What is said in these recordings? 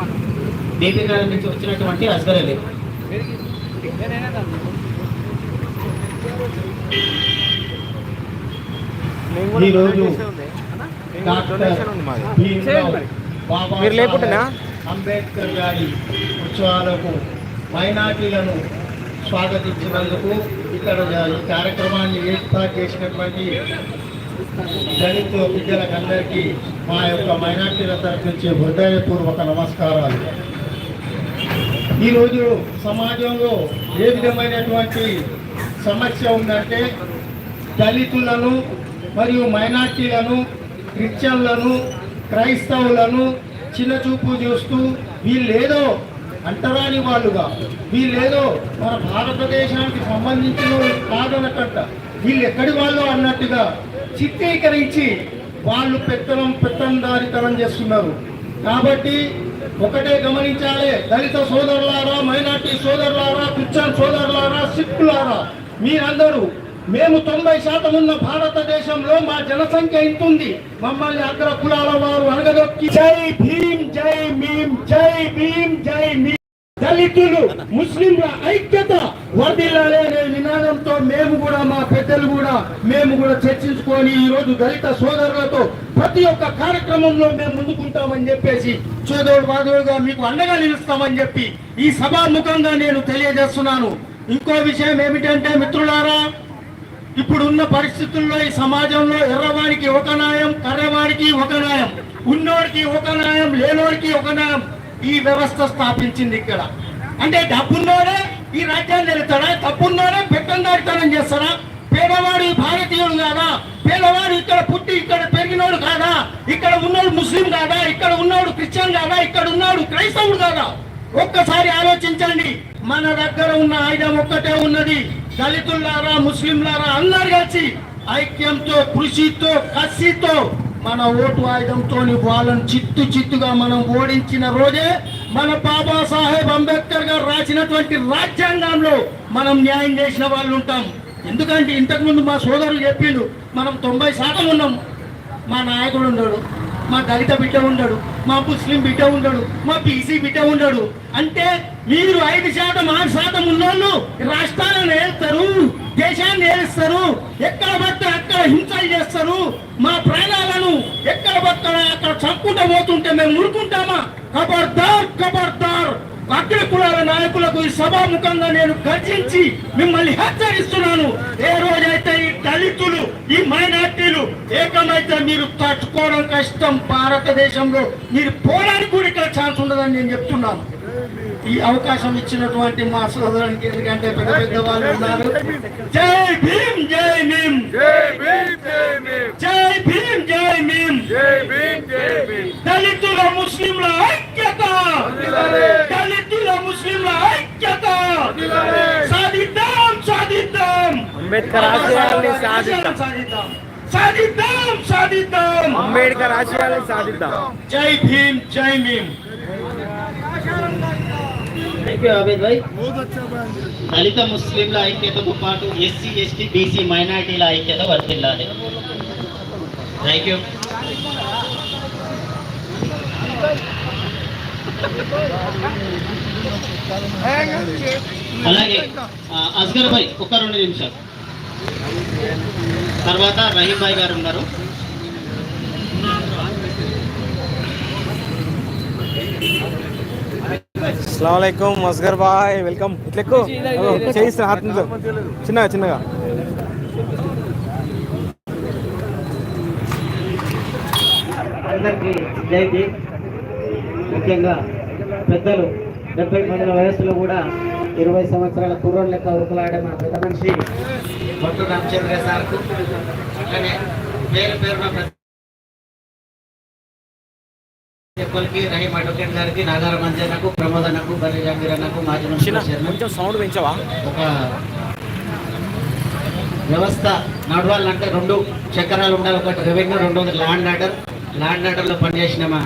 నగర్ నుంచి వచ్చినటువంటి అస్గర్ అలీ ఈరోజు మీరు? సాహెబ్ అంబేద్కర్ గారి ఉత్సవాలకు మైనార్టీలను స్వాగతించినందుకు ఇక్కడ ఈ కార్యక్రమాన్ని ఏర్పాటు చేసినటువంటి దళిత బిడ్డలకు అందరికీ మా యొక్క మైనార్టీల తరఫు నుంచి హృదయపూర్వక నమస్కారాలు. ఈరోజు సమాజంలో ఏ విధమైనటువంటి సమస్య ఉందంటే దళితులను మరియు మైనార్టీలను క్రిస్టియన్లను క్రైస్తవులను చిన్నచూపు చూస్తూ వీళ్ళేదో అంటరాని వాళ్ళుగా వీళ్ళేదో మన భారతదేశానికి సంబంధించిన వాళ్ళు కాదనకంట. వీళ్ళు ఎక్కడి వాళ్ళు అన్నట్టుగా చిత్రీకరించి వాళ్ళు పెత్తనం పెత్తందారితనం చేస్తున్నారు. కాబట్టి ఒకటే గమనించాలి దళిత సోదరులారా మైనార్టీ సోదరులారా క్రిస్టియన్ సోదరులారా సిక్కులారా మీరందరూ మేము తొంభై శాతం ఉన్న భారతదేశంలో మా జనసంఖ్య ఇంతుంది మమ్మల్ని అగ్ర కులాల వారు అనగదొక్కి జై భీమ్ జై మీం జై భీమ్ జై మీ దళితులు ముస్లింల ఐక్యత వర్దిల్లాలి అనే నినాదంతో మేము కూడా మా పెద్దలు కూడా మేము కూడా చర్చించుకొని ఈ రోజు దళిత సోదరులతో ప్రతి ఒక్క కార్యక్రమంలో మేము ముందుకుంటామని చెప్పేసి చోదోడు బాధోడుగా మీకు అండగా నిలుస్తామని చెప్పి ఈ సభాముఖంగా నేను తెలియజేస్తున్నాను. ఇంకో విషయం ఏమిటంటే మిత్రులారా ఇప్పుడున్న పరిస్థితుల్లో ఈ సమాజంలో ఎర్రవాడికి ఒక న్యాయం కర్రవాడికి ఒక న్యాయం ఉన్నోడికి ఒక న్యాయం లేనోడికి ఒక న్యాయం. ఈ వ్యవస్థ స్థాపించింది ఇక్కడ. అంటే డబ్బున్నోడే ఈ రాజ్యాన్ని వెళ్తాడా తప్పున్నోడే పెత్తందారితనం చేస్తారా పేదవాడు భారతీయుడు కాదా? పేదవాడు ఇక్కడ పుట్టి ఇక్కడ పెరిగినోడు కాదా? ఇక్కడ ఉన్నాడు ముస్లిం కాదా? ఇక్కడ ఉన్నాడు క్రిస్టియన్ కాదా? ఇక్కడ ఉన్నాడు క్రైస్తవుడు కాదా? ఒక్కసారి ఆలోచించండి. మన దగ్గర ఉన్న ఆయుధం ఒక్కటే ఉన్నది. దళితులారా ముస్లింలారా అందరు కలిసి ఐక్యంతో కృషితో కసితో మన ఓటు ఆయుధంతో వాళ్ళని చిత్తు చిత్తుగా మనం ఓడించిన రోజే మన బాబాసాహెబ్ అంబేద్కర్ గారు రాసినటువంటి రాజ్యాంగంలో మనం న్యాయం చేసిన వాళ్ళు ఉంటాం. ఎందుకంటే ఇంతకుముందు మా సోదరులు చెప్పిండు మనం తొంభై శాతం ఉన్నాం. మా నాయకుడు ఉండడు మా దళిత బిడ్డ ఉండడు మా ముస్లిం బిడ్డ ఉండడు మా బీసీ బిడ్డ ఉండడు. అంటే మీరు ఐదు శాతం ఆరు శాతం ఉన్నోళ్ళు రాష్ట్రాలను ఏలుస్తారు దేశాన్ని ఏలుస్తారు ఎక్కడ పడితే అక్కడ హింసలు చేస్తారు. మా ప్రాణాలను ఎక్కడ పడితే అక్కడ చంపుకుంటూ పోతుంటే మేము ముడుకుంటామా కబర్దార్ కబర్దార్. అగ్ర కులాల నాయకులకు ఈ సభాముఖంగా నేను గర్జించి మిమ్మల్ని హెచ్చరిస్తున్నాను. ఏ రోజైతే ఈ దళితులు ఈ మైనార్టీలు ఏకమైతే మీరు తట్టుకోవడం కష్టం భారతదేశంలో మీరు పోరాడి కూడా ఇక్కడ ఛాన్స్ ఉండదని నేను చెప్తున్నాను. ఈ అవకాశం ఇచ్చినటువంటి మా సోదరునికి ఎందుకంటే పెద్ద పెద్ద వాళ్ళు ఉన్నారు. జై భీమ్ జై భీమ్. జై భీమ్ జై భీమ్. దళితుల ముస్లింల ఐక్యత. దళితుల ముస్లింల ఐక్యత. సాధిద్దాం సాధిద్దాం. అంబేద్కర్ ఆశయాల్ని సాధిద్దాం. సాధిద్దాం సాధిద్దాం సాధిద్దాం. అంబేద్కర్ ఆశయాల్ని సాధిద్దాం. జై భీమ్ జై భీమ్. దళిత ముస్లింల ఐక్యతతో పాటు ఎస్సీ ఎస్టీ బీసీ మైనార్టీల ఐక్యత వర్తిల్లాలి. థ్యాంక్ యూ అలాగే అస్గర్ భాయ్ ఒక రెండు నిమిషాలు. తర్వాత రహీం భాయ్ గారు ఉన్నారు. అస్సలం మస్గర్ బాయ్ వెల్కమ్. ఇట్లెక్కు చేయిస్తా హాత్తో చిన్నగా చిన్నగా. అందరికీ జైతి ముఖ్యంగా పెద్దలు డెబ్బై మందిల వయస్సులో కూడా ఇరవై సంవత్సరాల కుర్రోడు లెక్క ఉరుకులాడే మన పెద్ద మనిషి భక్తుడు రామచంద్ర సార్కు. అట్లనే పేరు పేరున చెప్పలకి రహీం అడ్వకేట్ గారికి నాగార మంజన్నకు ప్రమోదన్నకు బర్రి జంగీర్ అన్నకు మాజీ చిన్న మున్సిపల్ చైర్మన్. కొంచెం సౌండ్ పెంచవా? ఒక వ్యవస్థ నడవాలంటే రెండు చక్రాలు ఉండాలి. ఒకటి రెవెన్యూ రెండు ల్యాండ్ ఆర్డర్. ల్యాండ్ ఆర్డర్లో పనిచేసిన మా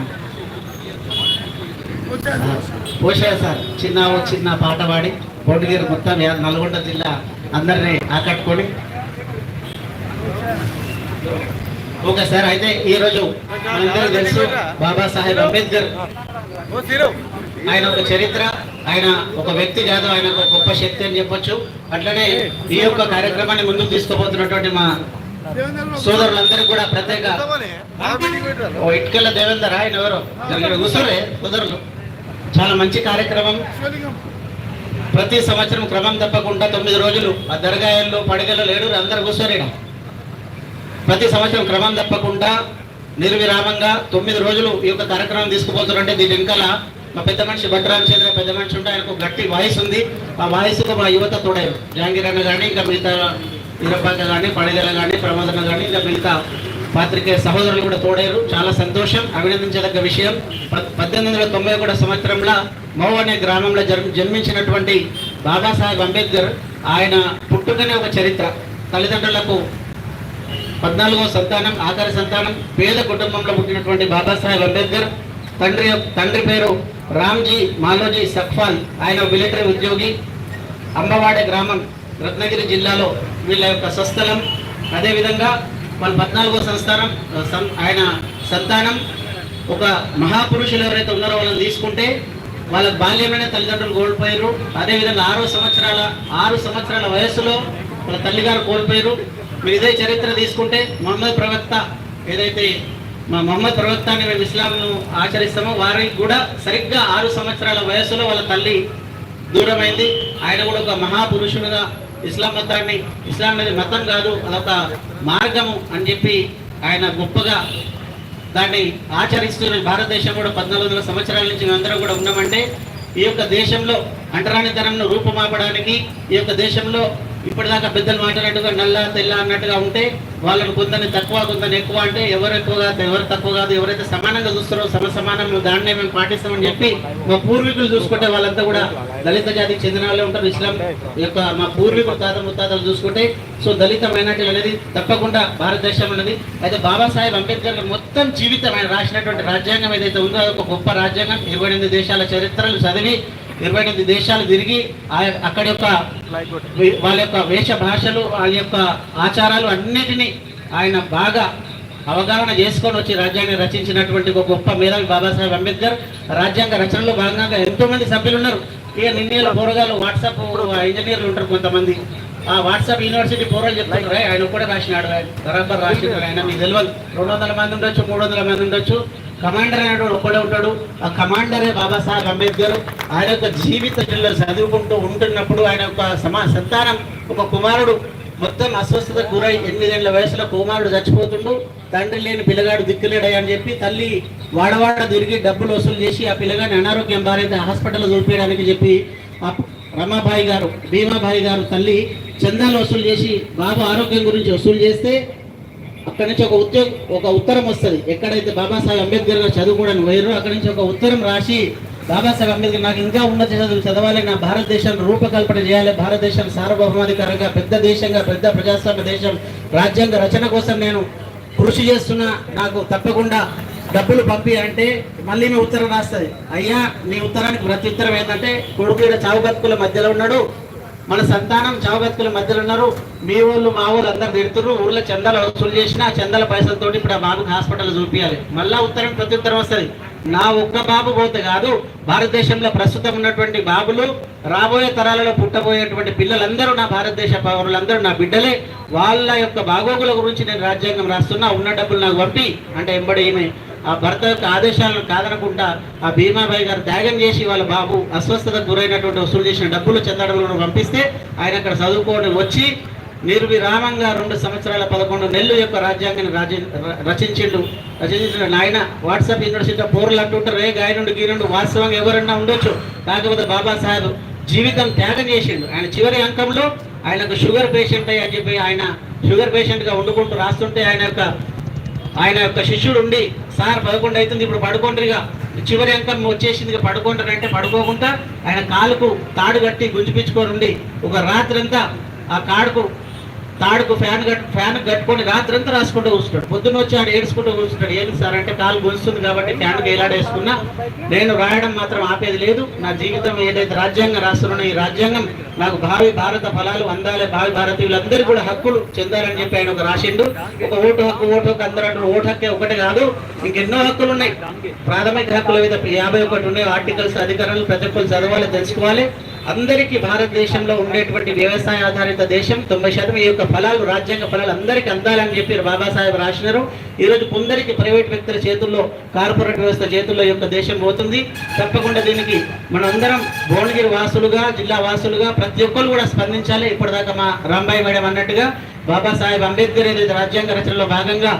పోషయ్య సార్ చిన్న చిన్న పాట పాడి కోటగిరి మొత్తం నల్గొండ జిల్లా అందరినీ ఆకట్టుకొని ఓకే సార్ అయితే ఈ రోజు తెలుసు తెలుసు బాబాసాహెబ్ అంబేద్కర్. ఆయన ఒక చరిత్ర ఆయన ఒక వ్యక్తి కాదు ఆయన ఒక గొప్ప శక్తి అని చెప్పొచ్చు. అట్లనే ఈ యొక్క కార్యక్రమాన్ని ముందుకు తీసుకుపోతున్నటువంటి మా సోదరులందరికీ కూడా ప్రత్యేక ఓ ఇటుకల దేవేందర్ ఆయన ఎవరు? ఇక్కడ కూర్చోలే కుదరదు. చాలా మంచి కార్యక్రమం. ప్రతి సంవత్సరం క్రమం తప్పకుండా తొమ్మిది రోజులు. ఆ దర్గాయల్లో పడగలు లేడు అందరు కూర్చోరు ప్రతి సంవత్సరం క్రమం తప్పకుండా నిర్విరామంగా తొమ్మిది రోజులు ఈ యొక్క కార్యక్రమం తీసుకుపోతున్నారంటే దీని వెనకాల మా పెద్ద మనిషి భద్రామచంద్ర పెద్ద మనిషి ఉంటే ఆయనకు గట్టి వాయిస్ ఉంది. ఆ వాయిస్తో మా యువత తోడారు. జహాంగీర్ అన్న కానీ ఇంకా మిగతా వీరబ్బాక కానీ పడిగల కానీ ప్రమోదన కానీ ఇంకా మిగతా పాత్రికేయ సహోదరులు కూడా తోడారు. చాలా సంతోషం అభినందించదగ్గ విషయం. పద్దెనిమిది వందల తొంభై ఒకటో సంవత్సరంలో మౌ అనే గ్రామంలో జన్మ జన్మించినటువంటి బాబాసాహెబ్ అంబేద్కర్ ఆయన పుట్టుకనే ఒక చరిత్ర. తల్లిదండ్రులకు పద్నాలుగో సంతానం ఆఖరి సంతానం పేద కుటుంబంలో పుట్టినటువంటి బాబాసాహెబ్ అంబేద్కర్ తండ్రి తండ్రి పేరు రామ్జీ మాలోజీ సక్ఫాల్ ఆయన మిలిటరీ ఉద్యోగి. అంబవాడే గ్రామం రత్నగిరి జిల్లాలో వీళ్ళ యొక్క స్వస్థలం. అదేవిధంగా వాళ్ళ పద్నాలుగో సంస్థానం ఆయన సంతానం. ఒక మహాపురుషులు ఎవరైతే ఉన్నారో వాళ్ళని తీసుకుంటే వాళ్ళ బాల్యమైన తల్లిదండ్రులు కోల్పోయారు. అదేవిధంగా ఆరో సంవత్సరాల ఆరు సంవత్సరాల వయస్సులో వాళ్ళ తల్లిగారు కోల్పోయారు. మీరు ఇదే చరిత్ర తీసుకుంటే మొహమ్మద్ ప్రవక్త ఏదైతే మా మొహమ్మద్ ప్రవక్త అని మేము ఇస్లాంను ఆచరిస్తామో వారికి కూడా సరిగ్గా ఆరు సంవత్సరాల వయస్సులో వాళ్ళ తల్లి దూరమైంది. ఆయన కూడా ఒక మహాపురుషుడుగా ఇస్లాం మతాన్ని ఇస్లాం అనేది మతం కాదు అదొక మార్గము అని చెప్పి ఆయన గొప్పగా దాన్ని ఆచరిస్తున్న భారతదేశం కూడా పద్నాలుగు వందల సంవత్సరాల నుంచి మేమందరం కూడా ఉన్నామంటే ఈ యొక్క దేశంలో అంటరానితనంను రూపుమాపడానికి ఈ యొక్క దేశంలో ఇప్పటిదాకా పెద్దలు మాట్లాడినట్టుగా నల్ల తెల్ల అన్నట్టుగా ఉంటే వాళ్ళని కొందరిని తక్కువ కొందరిని ఎక్కువ అంటే ఎవరు ఎక్కువ కాదు ఎవరు తక్కువ కాదు ఎవరైతే సమానంగా చూస్తారో సమ సమానం దాన్నే మేము పాటిస్తామని చెప్పి మా పూర్వీకులు చూసుకుంటే వాళ్ళంతా కూడా దళిత జాతికి చెందిన వాళ్ళే ఉంటారు. ఇస్లాం యొక్క మా పూర్వీకులు తాత ముత్తాతలు చూసుకుంటే సో దళిత మైనార్టీలు అనేది తప్పకుండా భారతదేశం అనేది అయితే బాబాసాహెబ్ అంబేద్కర్ మొత్తం జీవితం ఆయన రాసినటువంటి రాజ్యాంగం ఏదైతే ఉందో అది ఒక గొప్ప రాజ్యాంగం. ఇరవై దేశాల చరిత్రలు చదివి ఇరవై ఎనిమిది దేశాలు తిరిగి ఆ- అక్కడి యొక్క వాళ్ళ యొక్క వేష భాషలు వాళ్ళ యొక్క ఆచారాలు అన్నిటినీ ఆయన బాగా అవగాహన చేసుకొని వచ్చి రాజ్యాన్ని రచించినటువంటి ఒక గొప్ప మేధావి బాబాసాహెబ్ అంబేద్కర్ రాజ్యాంగ రచనలో భాగంగా ఎంతో మంది సభ్యులు ఉన్నారు. ఇక నిన్నేళ్ళ పోరగాలు వాట్సాప్ ఇంజనీర్లు ఉంటారు కొంతమంది. ఆ వాట్సాప్ యూనివర్సిటీ పోరాలు చెప్తున్నారు ఆయన కూడా రాసినాడు ఆయన బరాబర్ రాసినాడు ఆయన మీకు తెలియదు రెండు వందల మంది ఉండొచ్చు మూడు వందల మంది ఉండొచ్చు. కమాండర్ అనేవాడు ఒక్కడే ఉంటాడు. ఆ కమాండరే బాబాసాహెబ్ అంబేద్కర్. ఆయన యొక్క జీవిత జిల్లా చదువుకుంటూ ఉంటున్నప్పుడు ఆయన యొక్క సమా సంతానం ఒక కుమారుడు. మొత్తం అస్వస్థత గురై ఎనిమిదేళ్ళ వయసులో కుమారుడు చచ్చిపోతుండు. తండ్రి లేని పిల్లగాడు దిక్కులేడయ్య అని చెప్పి తల్లి వాడవాడ తిరిగి డబ్బులు వసూలు చేసి ఆ పిల్లగాడిని అనారోగ్యం బారైతే హాస్పిటల్లో చూపించడానికి చెప్పి ఆ రమాబాయి గారు భీమాబాయి గారు తల్లి చందాలు వసూలు చేసి బాబు ఆరోగ్యం గురించి వసూలు చేస్తే అక్కడి నుంచి ఒక ఉద్యోగ ఒక ఉత్తరం వస్తుంది. ఎక్కడైతే బాబాసాహెబ్ అంబేద్కర్ గారు చదువుకోవడానికి పోయారో అక్కడి నుంచి ఒక ఉత్తరం రాసి బాబాసాహెబ్ అంబేద్కర్ నాకు ఇంకా ఉన్నత చదువులు చదవాలి నా భారతదేశాన్ని రూపకల్పన చేయాలి. భారతదేశం సార్వభౌమాధికారంగా పెద్ద దేశంగా పెద్ద ప్రజాస్వామ్య దేశం రాజ్యాంగ రచన కోసం నేను కృషి చేస్తున్నా. నాకు తప్పకుండా డబ్బులు పంపి అంటే మళ్ళీ మీ ఉత్తరం రాస్తుంది. అయ్యా నీ ఉత్తరానికి ప్రతి ఉత్తరం ఏంటంటే కొడుకు చావు బతుకుల మధ్యలో ఉన్నాడు. మన సంతానం చావు మధ్యలో ఉన్నారు. మీ ఊళ్ళు మా ఊళ్ళు అందరు తిడుతున్నారు ఊళ్ళో చందాలు వసూలు చేసిన ఆ చందాల పైసలతో ఇప్పుడు ఆ బాబుకి హాస్పిటల్ చూపించాలి మళ్ళా ఉత్తరం ప్రత్యుత్తరం వస్తుంది. నా ఒక్క బాబు పోతే కాదు భారతదేశంలో ప్రస్తుతం ఉన్నటువంటి బాబులు రాబోయే తరాలలో పుట్టబోయేటువంటి పిల్లలందరూ నా భారతదేశ పౌరులందరూ నా బిడ్డలే. వాళ్ళ యొక్క బాగోగుల గురించి నేను రాజ్యాంగం రాస్తున్నా. ఉన్న డబ్బులు నాకు పంపి. అంటే ఎంబడి ఆ భర్త యొక్క ఆదేశాలను కాదనకుండా ఆ భీమాబాయి గారు త్యాగం చేసి వాళ్ళ బాబు అస్వస్థతకు గురైనటువంటి వసూలు చేసిన డబ్బులు చెందడంలో పంపిస్తే ఆయన అక్కడ చదువుకోవడం వచ్చి నిర్విరామంగా రెండు సంవత్సరాల పదకొండు నెలలు యొక్క రాజ్యాంగాన్ని రాజ- రచించిండు. రచించిన నాయన వాట్సాప్ యూనివర్సిటీ పోర్లు అంటుంటారు రే గాయనుడు గీనుడు వాస్తవంగా ఎవరన్నా ఉండొచ్చు. కాకపోతే బాబాసాహెబ్ జీవితం త్యాగం చేసిండు. ఆయన చివరి అంకంలో ఆయనకు షుగర్ పేషెంట్ అయ్యి అని చెప్పి ఆయన షుగర్ పేషెంట్గా వండుకుంటూ రాస్తుంటే ఆయన యొక్క ఆయన యొక్క శిష్యుడు ఉండి సార్ పదకొండు అవుతుంది ఇప్పుడు పడుకోండిగా చివరి అంకం వచ్చేసింది ఇక అంటే పడుకోకుండా ఆయన కాలుకు తాడు కట్టి గుంజిపించుకొని ఉండి ఒక రాత్రి అంతా ఆ కాడుకు తాడుకు ఫ్యాన్ కట్టు ఫ్యాన్ కట్టుకొని రాత్రంతా రాసుకుంటూ కూర్చున్నాడు పొద్దున్న వచ్చి ఆడు ఏడుచుకుంటూ కూర్చున్నాడు ఏంటి సార్ అంటే కాలు గొలుస్తుంది కాబట్టి ఫ్యాన్కి వేలాడేసుకున్నా నేను రాయడం మాత్రం ఆపేది లేదు. నా జీవితం ఏదైతే రాజ్యాంగం రాస్తున్నానో ఈ రాజ్యాంగం నాకు భావి భారత ఫలాలు అందాలి. భావి భారతీయులందరూ కూడా హక్కులు చెందాలని చెప్పి ఆయన ఒక రాసిండు. ఒక ఓటు హక్కు ఓటు హక్కు అందరూ అంటారు. ఓటు హక్కే ఒకటే కాదు ఇంకెన్నో హక్కులు ఉన్నాయి. ప్రాథమిక హక్కుల మీద యాభై ఒకటి ఉన్నాయి ఆర్టికల్స్ అధికారులు ప్రతి ఒక్కరు చదవాలి తెలుసుకోవాలి. అందరికీ భారతదేశంలో ఉండేటువంటి వ్యవసాయ ఆధారిత దేశం. తొంభై శాతం ఈ యొక్క ఫలాలు రాజ్యాంగ ఫలాలు అందరికీ అందాలని చెప్పి బాబాసాహెబ్ రాసినారు. ఈరోజు కొందరికి ప్రైవేట్ వ్యక్తుల చేతుల్లో కార్పొరేట్ వ్యవస్థ చేతుల్లో యొక్క దేశం పోతుంది. తప్పకుండా దీనికి మనందరం భువనగిరి వాసులుగా జిల్లా వాసులుగా ప్రతి ఒక్కరు కూడా స్పందించాలి. ఇప్పటిదాకా మా రాంబాయి మేడం అన్నట్టుగా బాబాసాహెబ్ అంబేద్కర్ ఏదైతే రాజ్యాంగ రచనలో భాగంగా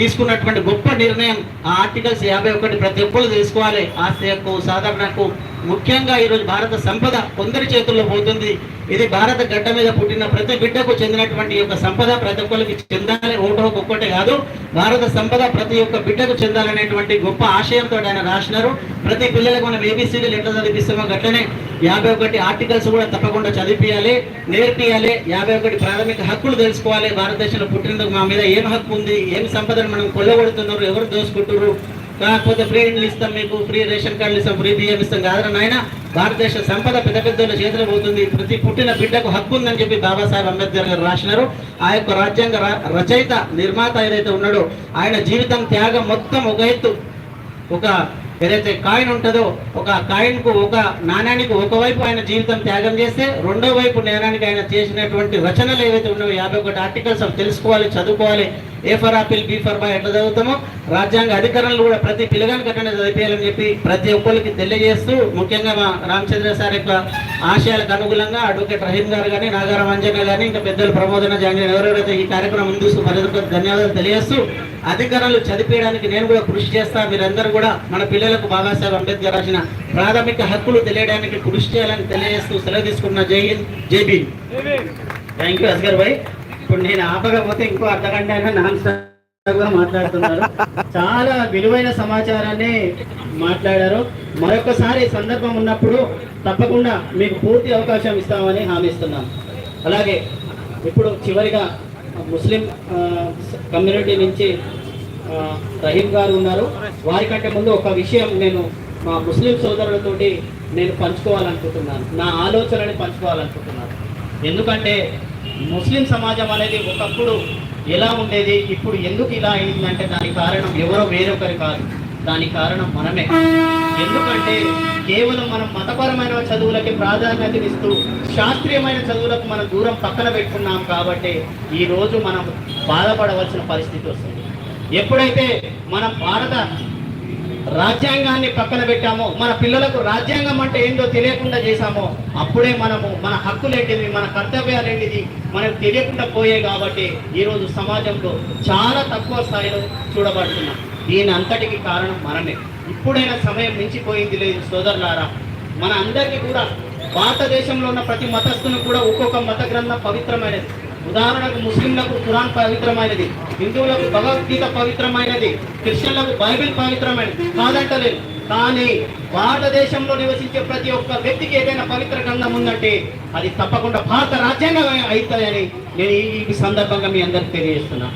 తీసుకున్నటువంటి గొప్ప నిర్ణయం ఆ ఆర్టికల్స్ యాభై ఒకటి ప్రతి ఒక్కరు తెలుసుకోవాలి. ఆస్తి హక్కు సాధారణ హక్కు ముఖ్యంగా ఈరోజు భారత సంపద కొందరి చేతుల్లో పోతుంది. ఇది భారత గడ్డ మీద పుట్టిన ప్రతి బిడ్డకు చెందినటువంటి యొక్క సంపద ప్రతి ఒక్కరికి చెందాలి. ఓటో ఒక్కొక్కటే ఒక్కటే కాదు. భారత సంపద ప్రతి ఒక్క బిడ్డకు చెందాలనేటువంటి గొప్ప ఆశయంతో ఆయన రాసినారు. ప్రతి పిల్లలకు మనం ఏబిసిడీలు ఎట్లా చదివిస్తామో గట్లనే యాభై ఒకటి ఆర్టికల్స్ కూడా తప్పకుండా చదివియాలి నేర్పియాలి. యాభై ఒకటి ప్రాథమిక హక్కులు తెలుసుకోవాలి. భారతదేశంలో పుట్టినందుకు మా మీద ఏం హక్కు ఉంది? ఏం సంపదను మనం కొల్లగొడుతున్నారు? ఎవరు దోసుకుంటున్నారు? కాకపోతే ఫ్రీ ఇండ్లు ఇస్తాం మీకు ఫ్రీ రేషన్ కార్డులు ఇస్తాం ఫ్రీ బియ్యం ఇస్తాం. కాదరా నాయన భారతదేశ సంపద పెద్ద పెద్దల చేతిలో పోతుంది. ప్రతి పుట్టిన బిడ్డకు హక్కు ఉందని చెప్పి బాబాసాహెబ్ అంబేద్కర్ గారు రాసినారు. ఆ యొక్క రాజ్యాంగ రచయిత నిర్మాత ఏదైతే ఉన్నాడో ఆయన జీవితం త్యాగం మొత్తం ఒక ఎత్తు. ఒక ఏదైతే కాయిన్ ఉంటుందో ఒక కాయిన్కు ఒక నాణ్యానికి ఒకవైపు ఆయన జీవితం త్యాగం చేస్తే రెండో వైపు నాణ్యానికి ఆయన చేసినటువంటి రచనలు ఏవైతే ఉన్నాయో యాభై ఒకటి ఆర్టికల్స్ తెలుసుకోవాలి చదువుకోవాలి. A for apple B for boy ఎట్లా చదువుతామో? రాజ్యాంగ అధికారులు కూడా ప్రతి పిల్లగానికి అట్టనే చదివేయాలని చెప్పి ప్రతి ఒక్కరికి తెలియజేస్తూ ముఖ్యంగా మా రామచంద్ర సార్ యొక్క ఆశయాలకు అనుగుణంగా అడ్వకేట్ రహీం గారు కానీ నాగారం అంజన కానీ ఇంకా పెద్దలు ప్రమోదన జాంగన్ ఎవరెవరైతే ఈ కార్యక్రమం ముందు ఒక్కరికి ధన్యవాదాలు తెలియజేస్తూ అధికారులు చదివేయడానికి నేను కూడా కృషి చేస్తా మీరందరూ కూడా మన పిల్లలకు బాబాసాహెబ్ అంబేద్కర్ రాసిన ప్రాథమిక హక్కులు తెలియడానికి కృషి చేయాలని తెలియజేస్తూ సెలవు తీసుకున్న జై హింద్ జై భీమ్. థ్యాంక్ యూ అస్గర్ భాయ్ ఇప్పుడు నేను ఆపకపోతే ఇంకో అర్ధగంట అయినా నాన్ స్టాప్ మాట్లాడుతున్నారు. చాలా విలువైన సమాచారాన్ని మాట్లాడారు. మరొకసారి సందర్భం ఉన్నప్పుడు తప్పకుండా మీకు పూర్తి అవకాశం ఇస్తామని హామీస్తున్నాం అలాగే ఇప్పుడు చివరిగా ముస్లిం కమ్యూనిటీ నుంచి రహీం గారు ఉన్నారు. వారికంటే ముందు ఒక విషయం నేను మా ముస్లిం సోదరులతోటి నేను పంచుకోవాలనుకుంటున్నాను. నా ఆలోచనని పంచుకోవాలనుకుంటున్నాను. ఎందుకంటే ముస్లిం సమాజం అనేది ఒకప్పుడు ఎలా ఉండేది? ఇప్పుడు ఎందుకు ఇలా అయిందంటే దానికి కారణం ఎవరో వేరొకరు కాదు. దానికి కారణం మనమే. ఎందుకంటే కేవలం మనం మతపరమైన చదువులకి ప్రాధాన్యతనిస్తూ శాస్త్రీయమైన చదువులకు మనం దూరం పక్కన పెట్టుకున్నాం కాబట్టి ఈరోజు మనం బాధపడవలసిన పరిస్థితి వస్తుంది. ఎప్పుడైతే మనం భారత రాజ్యాంగాన్ని పక్కన పెట్టామో. మన పిల్లలకు రాజ్యాంగం అంటే ఏందో తెలియకుండా చేశామో. అప్పుడే మనము మన హక్కులేంటిది మన కర్తవ్యాలు ఏంటిది మనకు తెలియకుండా పోయాయి కాబట్టి ఈరోజు సమాజంలో చాలా తక్కువ స్థాయిలో చూడబడుతున్నాం. దీని అంతటికి కారణం మనమే. ఇప్పుడైనా సమయం మించిపోయింది లేదు సోదరులారా. మన అందరికీ కూడా భారతదేశంలో ఉన్న ప్రతి మతస్థును కూడా ఒక్కొక్క మత గ్రంథం పవిత్రమైనది. ఉదాహరణకు ముస్లింలకు ఖురాన్ పవిత్రమైనది హిందువులకు భగవద్గీత పవిత్రమైనది క్రిస్టియన్లకు బైబిల్ పవిత్రమైనది కాదంటలేదు. కానీ భారతదేశంలో నివసించే ప్రతి ఒక్క వ్యక్తికి ఏదైనా పవిత్ర గ్రంథం ఉందంటే అది తప్పకుండా భారత రాజ్యాంగం అవుతాయని నేను ఈ ఈ సందర్భంగా మీ అందరికి తెలియజేస్తున్నా.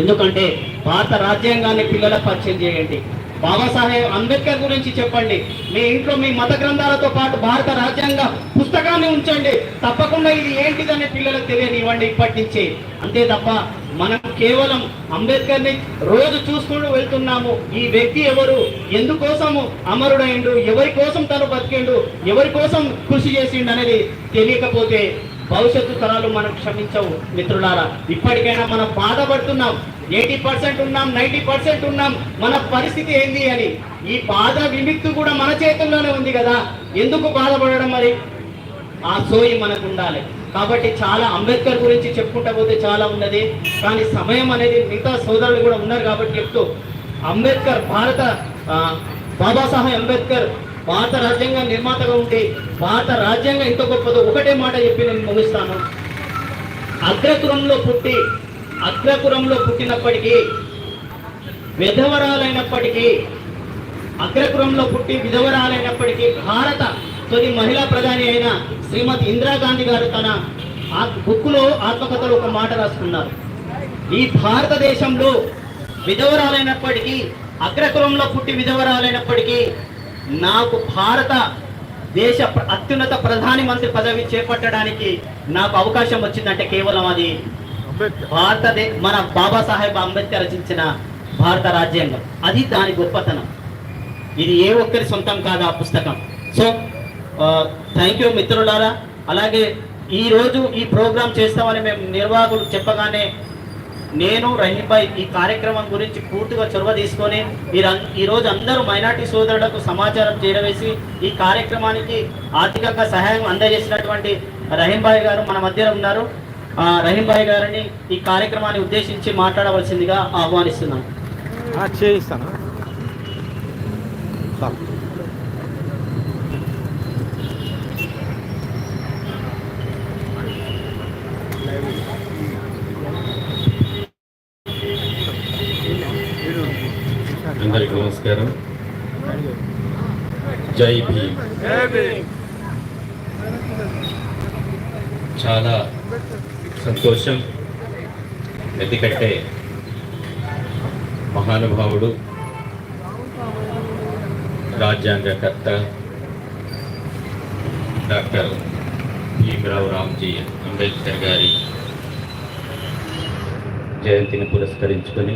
ఎందుకంటే భారత రాజ్యాంగాన్ని పిల్లలకు పరిచయం చేయండి. బాబాసాహెబ్ అంబేద్కర్ గురించి చెప్పండి. మీ ఇంట్లో మీ మత గ్రంథాలతో పాటు భారత రాజ్యాంగ పుస్తకాన్ని ఉంచండి. తప్పకుండా ఇది ఏంటిదని పిల్లలకు తెలియనివ్వండి ఇప్పటి నుంచి. అంతే తప్ప మనం కేవలం అంబేద్కర్ని రోజు చూసుకుంటూ వెళ్తున్నాము. ఈ వ్యక్తి ఎవరు? ఎందుకోసము అమరుడైండు? ఎవరి కోసం తను బతికిండు? ఎవరి కోసం కృషి చేసిండు అనేది తెలియకపోతే భవిష్యత్తు తరాలు మనం క్షమించవు మిత్రులారా. ఇప్పటికైనా మనం బాధపడుతున్నాం. ఎయిటీ పర్సెంట్ ఉన్నాం నైంటీ పర్సెంట్ ఉన్నాం. మన పరిస్థితి ఏంది అని. ఈ బాధ విముక్తి కూడా మన చేతుల్లోనే ఉంది కదా. ఎందుకు బాధపడడం మరి? ఆ సోయి మనకు ఉండాలి. కాబట్టి చాలా అంబేద్కర్ గురించి చెప్పుకుంటా పోతే చాలా ఉన్నది. కానీ సమయం అనేది మిగతా సోదరులు కూడా ఉన్నారు కాబట్టి చెప్తూ అంబేద్కర్ భారత బాబాసాహెబ్ అంబేద్కర్ భారత రాజ్యాంగ నిర్మాతగా ఉండి భారత రాజ్యాంగం ఎంత గొప్పదో ఒకటే మాట చెప్పి నేను ముగిస్తాను. అగ్రకులంలో పుట్టి అగ్రపురంలో పుట్టినప్పటికీ విధవరాలైనప్పటికీ అగ్రపురంలో పుట్టి విధవరాలైనప్పటికీ భారత తొలి మహిళా ప్రధాని అయిన శ్రీమతి ఇందిరాగాంధీ గారు తన ఆ బుక్కులో ఆత్మకథలో ఒక మాట రాసుకున్నారు. ఈ భారతదేశంలో విధవరాలైనప్పటికీ అగ్రకులంలో పుట్టి విధవరాలైనప్పటికీ నాకు భారత దేశ అత్యున్నత ప్రధాని మంత్రి పదవి చేపట్టడానికి నాకు అవకాశం వచ్చిందంటే కేవలం అది భారతదే మన బాబాసాహెబ్ అంబేద్కర్ రచించిన భారత రాజ్యాంగం. అది దాని గొప్పతనం. ఇది ఏ ఒక్కరి సొంతం కాదు ఆ పుస్తకం. సో థ్యాంక్ యూ మిత్రులారా. అలాగే ఈరోజు ఈ ప్రోగ్రాం చేస్తామని మేము నిర్వాహకులు చెప్పగానే నేను రహీంభాయ్ ఈ కార్యక్రమం గురించి పూర్తిగా చొరవ తీసుకొని మీరు ఈ రోజు అందరూ మైనార్టీ సోదరులకు సమాచారం చేరవేసి ఈ కార్యక్రమానికి ఆర్థికంగా సహాయం అందజేసినటువంటి రహీంభాయ్ గారు మన మధ్యలో ఉన్నారు. రహీంభాయ్ గారిని ఈ కార్యక్రమాన్ని ఉద్దేశించి మాట్లాడవలసిందిగా ఆహ్వానిస్తున్నాను. చేయిస్తాను చాలు. అందరికి నమస్కారం జై భీమ్ జై భీమ్ చాలా సంతోషం ఎందుకంటే మహానుభావుడు రాజ్యాంగకర్త డాక్టర్ భీమరావు రామ్జీ అంబేద్కర్ గారి జయంతిని పురస్కరించుకొని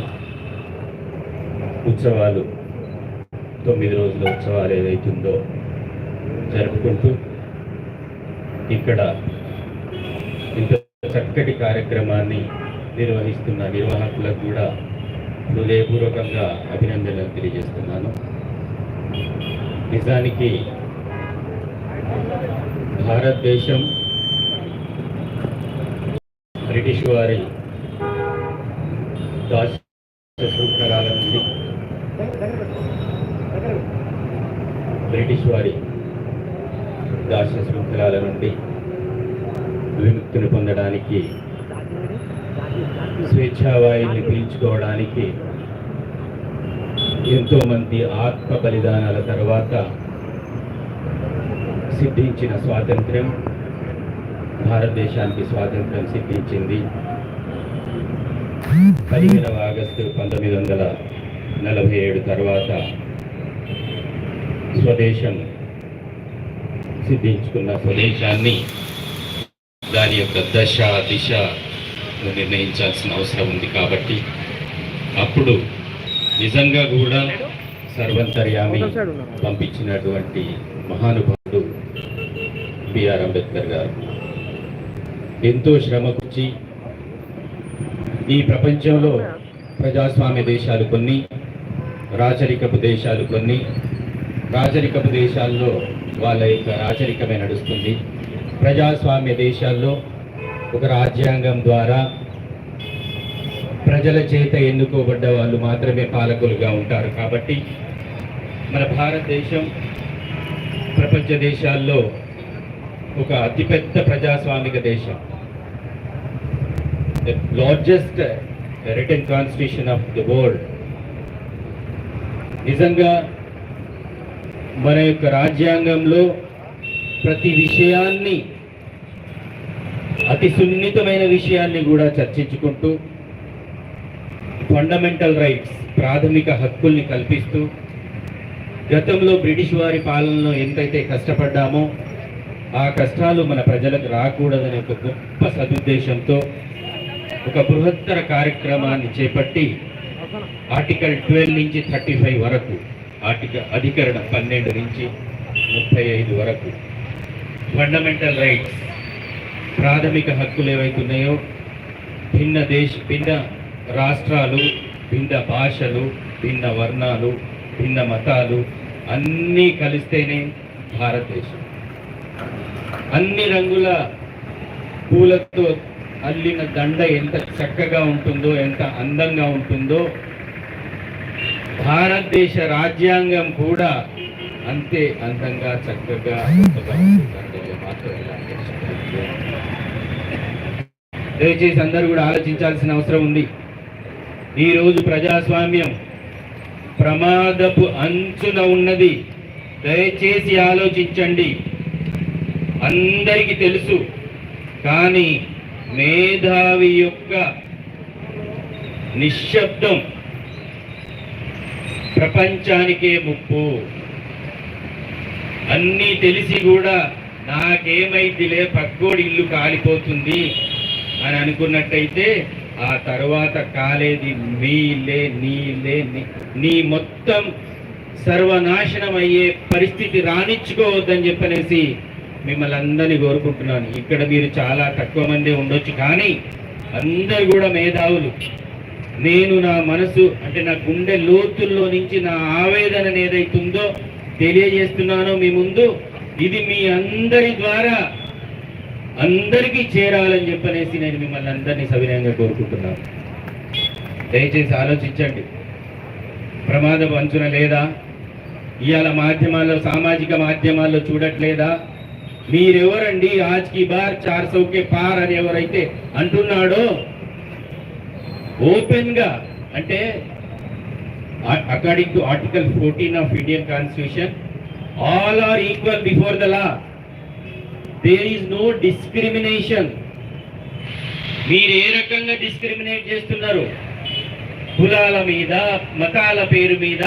ఉత్సవాలు తొమ్మిది రోజుల ఉత్సవాలు ఏదైతుందో జరుపుకుంటూ ఇక్కడ ఇంత చక్కటి కార్యక్రమాన్ని నిర్వహిస్తున్న నిర్వాహకులకు కూడా హృదయపూర్వకంగా అభినందనలు తెలియజేస్తున్నాను. నిజానికి భారతదేశం బ్రిటిష్ వారి దాస్య నుండి బ్రిటిష్ వారి దాస్య శృంఖలాల నుండి విముక్తిని పొందడానికి స్వేచ్ఛావాయుల్ని పీల్చుకోవడానికి ఎంతోమంది ఆత్మ బలిదానాల తర్వాత సిద్ధించిన స్వాతంత్ర్యం భారతదేశానికి స్వాతంత్ర్యం సిద్ధించింది. పదిహేనవ ఆగస్టు పంతొమ్మిది వందల నలభై ఏడు తర్వాత స్వదేశం సిద్ధించుకున్న స్వదేశాన్ని దాని యొక్క దశ దిశ నిర్ణయించాల్సిన అవసరం ఉంది కాబట్టి అప్పుడు నిజంగా కూడా సర్వంతర్యామి పంపించినటువంటి మహానుభావుడు బిఆర్ అంబేద్కర్ గారు. ఎంతో శ్రమకూర్చి ఈ ప్రపంచంలో ప్రజాస్వామ్య దేశాలు కొన్ని రాచరికపు దేశాలు కొన్ని. రాచరికపు దేశాల్లో వాళ్ళ యొక్క రాచరికమే నడుస్తుంది. ప్రజాస్వామ్య దేశాల్లో ఒక రాజ్యాంగం ద్వారా ప్రజల చేత ఎన్నుకోబడ్డ వాళ్ళు మాత్రమే పాలకులుగా ఉంటారు కాబట్టి మన భారతదేశం ప్రపంచ దేశాల్లో ఒక అతిపెద్ద ప్రజాస్వామిక దేశం. The largest uh, written constitution of the world నిజంగా మన యొక్క రాజ్యాంగంలో ప్రతి విషయాన్ని అతి సున్నితమైన విషయాన్ని కూడా చర్చించుకుంటూ ఫండమెంటల్ రైట్స్ ప్రాథమిక హక్కుల్ని కల్పిస్తూ గతంలో బ్రిటిష్ వారి పాలనలో ఎంతైతే కష్టపడ్డామో ఆ కష్టాలు మన ప్రజలకు రాకూడదనే ఒక గొప్ప సదుద్దేశంతో ఒక బృహత్తర కార్యక్రమాన్ని చేపట్టి ఆర్టికల్ ట్వెల్వ్ నుంచి థర్టీ ఫైవ్ వరకు ఆర్టికల్ అధికరణ పన్నెండు నుంచి ముప్పై ఐదు వరకు ఫండమెంటల్ రైట్స్ ప్రాథమిక హక్కులు ఏవైతున్నాయో భిన్న దేశ భిన్న రాష్ట్రాలు భిన్న భాషలు భిన్న వర్ణాలు భిన్న మతాలు అన్నీ కలిస్తేనే భారతదేశం. అన్ని రంగుల పూలతో అల్లిన దండ ఎంత చక్కగా ఉంటుందో ఎంత అందంగా ఉంటుందో భారతదేశ రాజ్యాంగం కూడా అంతే అందంగా చక్కగా దయచేసి అందరూ కూడా ఆలోచించాల్సిన అవసరం ఉంది. ఈరోజు ప్రజాస్వామ్యం ప్రమాదపు అంచున ఉన్నది. దయచేసి ఆలోచించండి. అందరికీ తెలుసు. కానీ మేధావి యొక్క నిశ్శబ్దం ప్రపంచానికే ముప్పు. అన్నీ తెలిసి కూడా నాకేమైదిలే పక్కోడి ఇల్లు కాలిపోతుంది అని అనుకున్నట్టయితే ఆ తర్వాత కాలేది మీ ఇల్లే నీ ఇల్లే నీ- నీ మొత్తం సర్వనాశనం అయ్యే పరిస్థితి రానిచ్చుకోవద్దని చెప్పనేసి మిమ్మల్ని అందరినీ కోరుకుంటున్నాను. ఇక్కడ మీరు చాలా తక్కువ మంది ఉండొచ్చు కానీ అందరు కూడా మేధావులు. నేను నా మనసు అంటే నా గుండె లోతుల్లో నుంచి నా ఆవేదన ఏదైతుందో తెలియజేస్తున్నానో మీ ముందు. ఇది మీ అందరి ద్వారా అందరికీ చేరాలని చెప్పనేసి నేను మిమ్మల్ని అందరినీ సవినయంగా కోరుకుంటున్నాను. దయచేసి ఆలోచించండి. ప్రమాదం అంచున లేదా? ఇవాళ మాధ్యమాల్లో సామాజిక మాధ్యమాల్లో చూడట్లేదా? మీరెవరండి? ఆజ్కి బార్ చార్ సౌకే పార్ అని ఎవరైతే అంటున్నాడో ఓపెన్గా అంటే according to article fourteen of Indian constitution all are equal before the law there is no discrimination మీరు ఏ రకంగా డిస్క్రిమినేట్ చేస్తున్నారు? కులాల మీద మతాల పేరు మీద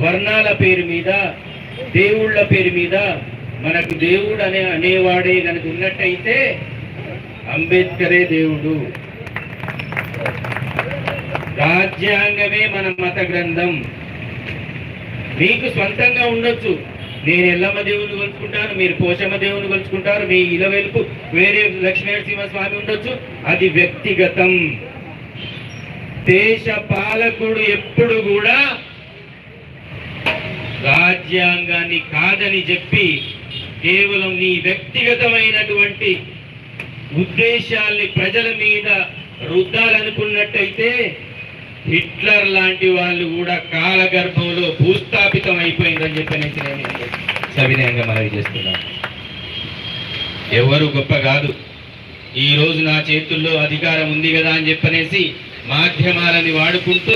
వర్ణాల పేరు మీద దేవుళ్ళ పేరు మీద మనకు దేవుడు అనే అనేవాడే కనుక ఉన్నట్టయితే అంబేద్కరే దేవుడు. రాజ్యాంగమే మన మత గ్రంథం. మీకు స్వంతంగా ఉండొచ్చు. నేను ఎల్లమ్మ దేవుని కొలుచుకుంటాను మీరు పోషమ్మ దేవుని కొలుచుకుంటారు మీ ఇలవెలుపు వేరే లక్ష్మీనరసింహ స్వామి ఉండొచ్చు. అది వ్యక్తిగతం. దేశ పాలకుడు ఎప్పుడు కూడా రాజ్యాంగాన్ని కాదని చెప్పి కేవలం నీ వ్యక్తిగతమైనటువంటి ఉద్దేశాల్ని ప్రజల మీద రుద్దాలనుకున్నట్టయితే హిట్లర్ లాంటి వాళ్ళు కూడా కాలగర్భంలో భూస్థాపితం అయిపోయిందని చెప్పనేసి నేను సవినయంగా మనవి చేస్తున్నాను. ఎవరు గొప్ప కాదు. ఈ రోజు నా చేతుల్లో అధికారం ఉంది కదా అని చెప్పనేసి మాధ్యమాలని వాడుకుంటూ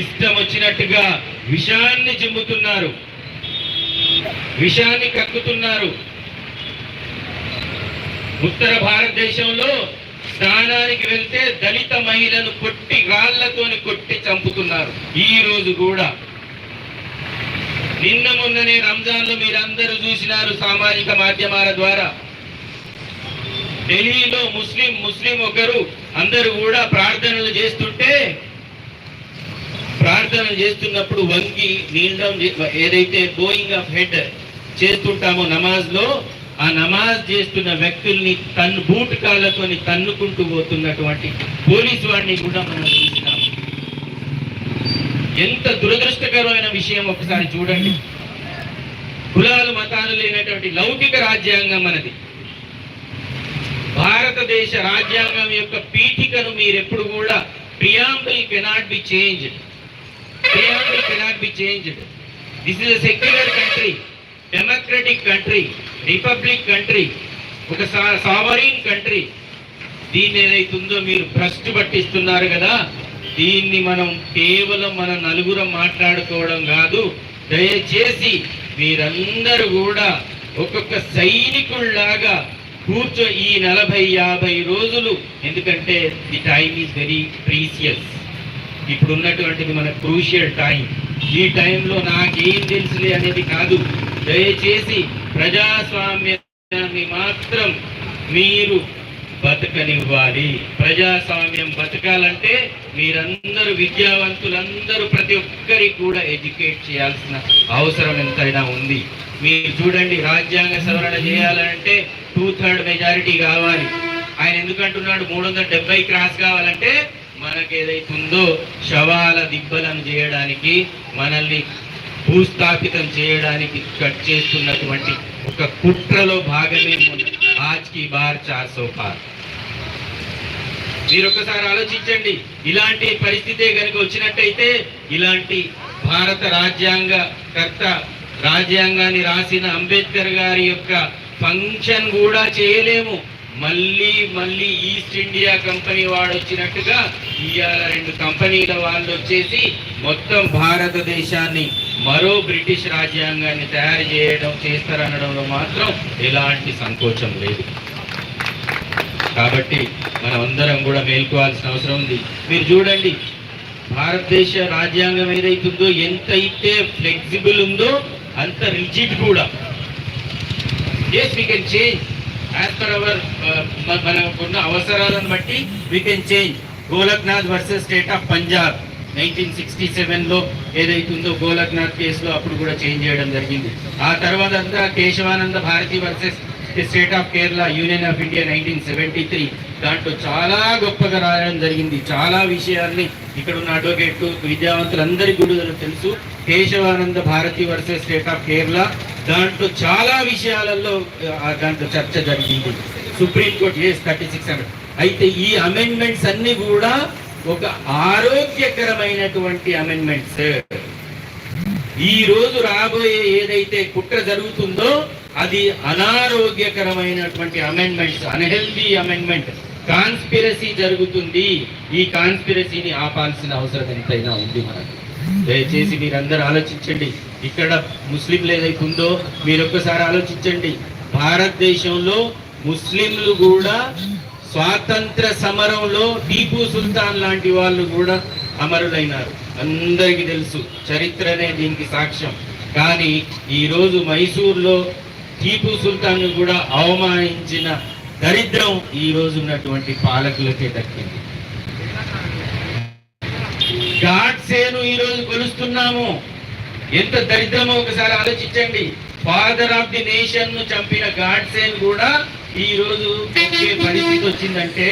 ఇష్టం వచ్చినట్టుగా విషాన్ని చిమ్ముతున్నారు విషాన్ని కక్కుతున్నారు. ఉత్తర భారతదేశంలో స్నానానికి వెళ్తే దళిత మహిళను కొట్టి రాళ్ళతోని కొట్టి చంపుతున్నారు. ఈ రోజు కూడా. నిన్న మొన్ననే రంజాన్లో మీరందరూ చూసినారు సామాజిక మాధ్యమాల ద్వారా. ఢిల్లీలో ముస్లిం ముస్లిం ఒకరు అందరూ కూడా ప్రార్థనలు చేస్తుంటే ప్రార్థనలు చేస్తున్నప్పుడు వంగి నీళ్ళం ఏదైతే గోయింగ్ ఆఫ్ హెడ్ చేస్తుంటామో నమాజ్లో ఆ నమాజ్ చేస్తున్న వ్యక్తుల్ని తన్ను బూట్ కాళ్ళతోని తన్నుకుంటూ పోతున్నటువంటి పోలీసు వాడిని కూడా మనం చూసినాం. ఎంత దురదృష్టకరమైన విషయం ఒకసారి చూడండి. కులాలు మతాలు లేనటువంటి లౌకిక రాజ్యాంగం మనది. భారతదేశ రాజ్యాంగం యొక్క పీఠికను మీరు ఎప్పుడు కూడా preamble cannot be changed preamble cannot be changed this is secular country democratic country republic country ఒక సావరీన్ కంట్రీ దీన్ని ఏదైతుందో మీరు భ్రష్ట్ పట్టిస్తున్నారు కదా. దీన్ని మనం కేవలం మన నలుగురం మాట్లాడుకోవడం కాదు. దయచేసి మీరందరూ కూడా ఒక్కొక్క సైనికుల్లాగా కూర్చో ఈ నలభై యాభై రోజులు. ఎందుకంటే the time is very precious. ఇప్పుడు ఉన్నటువంటిది మన క్రూషియల్ టైం ఈ టైంలో నాకేం తెలుసులే అనేది కాదు. దయచేసి ప్రజాస్వామ్యాన్ని మాత్రం మీరు బతకనివ్వాలి. ప్రజాస్వామ్యం బతకాలంటే మీరందరూ విద్యావంతులందరూ ప్రతి ఒక్కరికి కూడా ఎడ్యుకేట్ చేయాల్సిన అవసరం ఎంతైనా ఉంది. మీరు చూడండి రాజ్యాంగ సవరణ చేయాలంటే టూ థర్డ్ మెజారిటీ కావాలి. ఆయన ఎందుకంటున్నాడు మూడు వందల డెబ్బై క్రాస్ కావాలంటే మనకి ఉందో శవాల దిబ్బలను చేయడానికి మనల్ని భూస్థాపితం చేయడానికి కట్ చేస్తున్నటువంటి ఒక కుట్రలో భాగమే ఆజ్కి బార్ చార్ సో పార్. మీరు ఒకసారి ఆలోచించండి. ఇలాంటి పరిస్థితే కనుక వచ్చినట్టయితే ఇలాంటి భారత రాజ్యాంగ కర్త రాజ్యాంగాన్ని రాసిన అంబేద్కర్ గారి యొక్క ఫంక్షన్ కూడా చేయలేము. మళ్ళీ మళ్ళీ ఈస్ట్ ఇండియా కంపెనీ వాడు వచ్చినట్టుగా ఇవాళ రెండు కంపెనీల వాళ్ళు వచ్చేసి మొత్తం భారతదేశాన్ని మరో బ్రిటిష్ రాజ్యాంగాన్ని తయారు చేయడం చేస్తారనడంలో మాత్రం ఎలాంటి సంకోచం లేదు. కాబట్టి మనం అందరం కూడా మేల్కోవాల్సిన అవసరం ఉంది. మీరు చూడండి భారతదేశ రాజ్యాంగం ఏదైతుందో ఎంత అయితే ఫ్లెక్సిబుల్ ఉందో అంత రిజిడ్ కూడా. Yes we can change as per our మనకున్న అవసరాలను బట్టి we can change Golaknath versus state of Punjab nineteen sixty సెవెన్లో ఏదైతుందో గోలక్నాథ్ కేసులో అప్పుడు కూడా చేంజ్ చేయడం జరిగింది. ఆ తర్వాత అంతా Kesavananda Bharati versus state of Kerala union of India nineteen seventy three. దాంట్లో చాలా గొప్పగా రాయడం జరిగింది. చాలా విషయాల్ని ఇక్కడ ఉన్న అడ్వకేట్ విద్యావంతులందరికీ కూడా తెలుసు. Kesavananda Bharati versus state of Kerala. దాంట్లో చాలా విషయాలలో దాంట్లో చర్చ జరిగింది. Supreme court yes thirty six hundred అయితే ఈ అమెండ్మెంట్స్ అన్ని కూడా ఒక ఆరోగ్యకరమైనటువంటి అమెండ్మెంట్స్. ఈ రోజు రాబోయే ఏదైతే కుట్ర జరుగుతుందో అది అనారోగ్యకరమైనటువంటి అమెండ్మెంట్స్ అన్హెల్దీ అమెండ్మెంట్ కాన్స్పిరసీ జరుగుతుంది. ఈ కాన్స్పిరసీని ఆపాల్సిన అవసరం ఎంతైనా ఉంది మనకు. దయచేసి మీరందరూ ఆలోచించండి. ఇక్కడ ముస్లింలు ఏదైతే ఉందో మీరు ఒక్కసారి ఆలోచించండి. భారతదేశంలో ముస్లింలు కూడా స్వాతంత్ర సమరంలో టీపు సుల్తాన్ లాంటి వాళ్ళు కూడా అమరులైనారు. అందరికీ తెలుసు చరిత్రనే దీనికి సాక్ష్యం. కానీ ఈరోజు మైసూర్లో టీపు సుల్తాన్ కూడా అవమానించిన దరిద్రం ఈ రోజు ఉన్నటువంటి పాలకులకే దక్కింది. గాడ్సేను ఈ రోజు కొలుస్తున్నాము. ఎంత దరిద్రమో ఒకసారి ఆలోచించండి. ఫాదర్ ఆఫ్ ది నేషన్ను చంపిన గాడ్సేన్ కూడా ఈ రోజు పరిస్థితి వచ్చిందంటే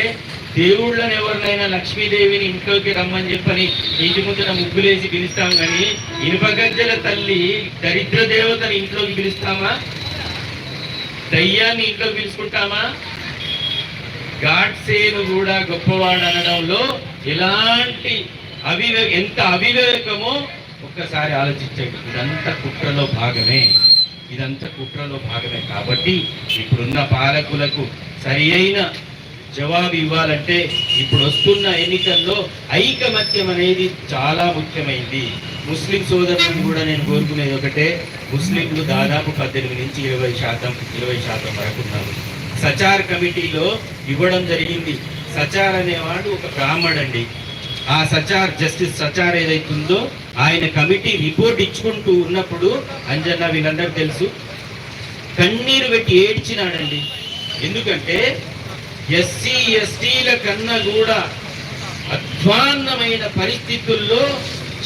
దేవుళ్ళని ఎవరినైనా లక్ష్మీదేవిని ఇంట్లోకి రమ్మని చెప్పని ఇంటి ముందర ముగ్గులేసి పిలుస్తాం కానీ ఇనుపగజ్జల తల్లి దరిద్ర దేవతని ఇంట్లోకి పిలుస్తామా? దయ్యాన్ని ఇంట్లో పిలుచుకుంటామా? గాడ్సేను కూడా గొప్పవాడు అనడంలో ఎలాంటి అవివే ఎంత అవివేకమో ఒక్కసారి ఆలోచించండి. ఇదంతా కుట్రలో భాగమే. ఇదంతా కుట్రలో భాగమే. కాబట్టి ఇప్పుడున్న పాలకులకు సరి అయిన జవాబు ఇవ్వాలంటే ఇప్పుడు వస్తున్న ఎన్నికల్లో ఐకమత్యం అనేది చాలా ముఖ్యమైంది. ముస్లిం సోదరులను కూడా నేను కోరుకునేది ఒకటే ముస్లింలు దాదాపు పద్దెనిమిది నుంచి ఇరవై శాతం ఇరవై శాతం వరకు ఉన్నారు. సచార్ కమిటీలో ఇవ్వడం జరిగింది. సచార్ అనేవాడు ఒక బ్రాహ్మణ్ అండి ఆ సచార్ జస్టిస్ సచార్ ఏదైతుందో ఆయన కమిటీ రిపోర్ట్ ఇచ్చుకుంటూ ఉన్నప్పుడు అంజన్న వీళ్ళందరూ తెలుసు. కన్నీరు పెట్టి ఏడ్చినాడండి. ఎందుకంటే ఎస్సీ ఎస్టీల కన్నా కూడా అధ్వాన్నమైన పరిస్థితుల్లో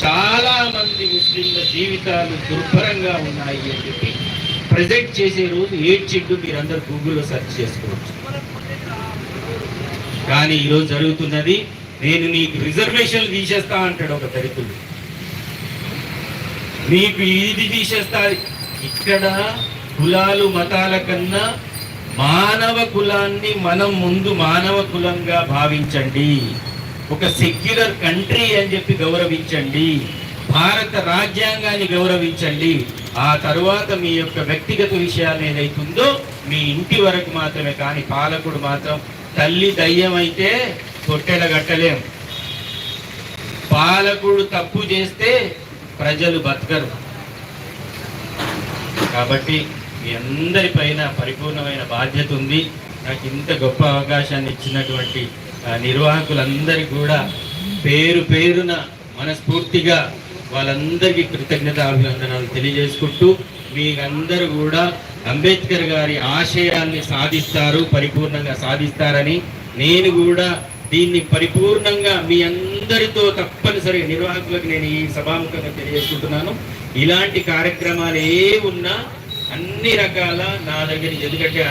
చాలా మంది ముస్లింల జీవితాలు దుర్భరంగా ఉన్నాయి అని చెప్పి ప్రజెంట్ చేసే రోజు ఏడ్చిండు మీరందరూ గూగుల్లో సెర్చ్ చేసుకోవచ్చు. కానీ ఈరోజు జరుగుతున్నది నేను నీకు రిజర్వేషన్లు తీసేస్తా అంటాడు ఒక దళితుడు. నీకు ఇది తీసేస్తా ఇక్కడ కులాలు మతాల కన్నా మానవ కులాన్ని మనం ముందు మానవ కులంగా భావించండి. ఒక సెక్యులర్ కంట్రీ అని చెప్పి గౌరవించండి. భారత రాజ్యాంగాన్ని గౌరవించండి. ఆ తరువాత మీ యొక్క వ్యక్తిగత విషయాలు ఏదైతుందో మీ ఇంటి వరకు మాత్రమే కానీ పాలకుడు మాత్రం తల్లి దయ్యం అయితే తొట్టెల కట్టలేం. పాలకుడు తప్పు చేస్తే ప్రజలు బతకరు. కాబట్టి మీ అందరి పైన పరిపూర్ణమైన బాధ్యత ఉంది. నాకు ఇంత గొప్ప అవకాశాన్ని ఇచ్చినటువంటి ఆ, నిర్వాహకులందరికీ కూడా పేరు పేరున మనస్ఫూర్తిగా వాళ్ళందరికీ కృతజ్ఞత అభినందనలు తెలియజేసుకుంటూ మీరందరూ కూడా అంబేద్కర్ గారి ఆశయాల్ని సాధిస్తారు పరిపూర్ణంగా సాధిస్తారని నేను కూడా దీన్ని పరిపూర్ణంగా మీ అందరితో తప్పనిసరిగా నిర్వాహకులకు నేను ఈ సభాముఖంగా తెలియజేసుకుంటున్నాను. ఇలాంటి కార్యక్రమాలు ఏ ఉన్నా అన్ని రకాల నా దగ్గర ఎందుకంటే